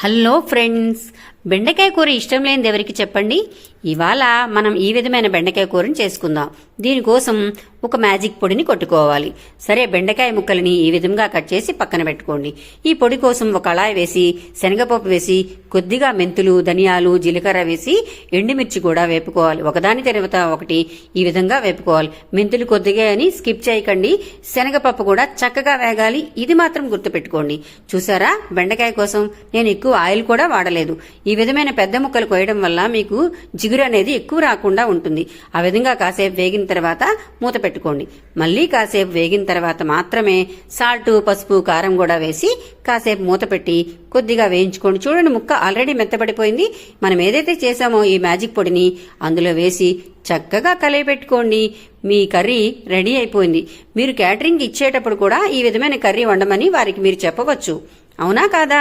Hello friends, బెండకాయ కూర ఇష్టం లేనిది ఎవరికి చెప్పండి? ఇవాళ మనం ఈ విధమైన బెండకాయ కూరని చేసుకుందాం. దీనికోసం ఒక మ్యాజిక్ పొడిని కొట్టుకోవాలి. సరే బెండకాయ ముక్కలని ఈ విధంగా కట్ చేసి పక్కన పెట్టుకోండి. ఈ పొడి కోసం ఒక కళాయి వేసి శనగపప్పు వేసి కొద్దిగా మెంతులు ధనియాలు జీలకర్ర వేసి ఎండుమిర్చి కూడా వేపుకోవాలి. ఒకదాని తర్వాత ఒకటి ఈ విధంగా వేపుకోవాలి. మెంతులు కొద్దిగా అని స్కిప్ చేయకండి. శనగపప్పు కూడా చక్కగా వేగాలి. ఇది మాత్రం గుర్తుపెట్టుకోండి. చూసారా? బెండకాయ కోసం నేను ఎక్కువ ఆయిల్ కూడా వాడలేదు. ఈ విధమైన పెద్ద ముక్కలు కోయడం వల్ల మీకు జిగురు అనేది ఎక్కువ రాకుండా ఉంటుంది. ఆ విధంగా కాసేపు వేగిన తర్వాత మూత పెట్టుకోండి. మళ్ళీ కాసేపు వేగిన తర్వాత మాత్రమే సాల్ట్ పసుపు కారం కూడా వేసి కాసేపు మూత పెట్టి కొద్దిగా వేయించుకోండి. చూడండి ముక్క ఆల్రెడీ మెత్తబడిపోయింది. మనం ఏదైతే చేసామో ఈ మ్యాజిక్ పొడిని అందులో వేసి చక్కగా కలిపెట్టుకోండి మీ కర్రీ రెడీ అయిపోయింది. మీరు క్యాటరింగ్ ఇచ్చేటప్పుడు కూడా ఈ విధమైన కర్రీ వండమని వారికి మీరు చెప్పవచ్చు. అవునా కాదా?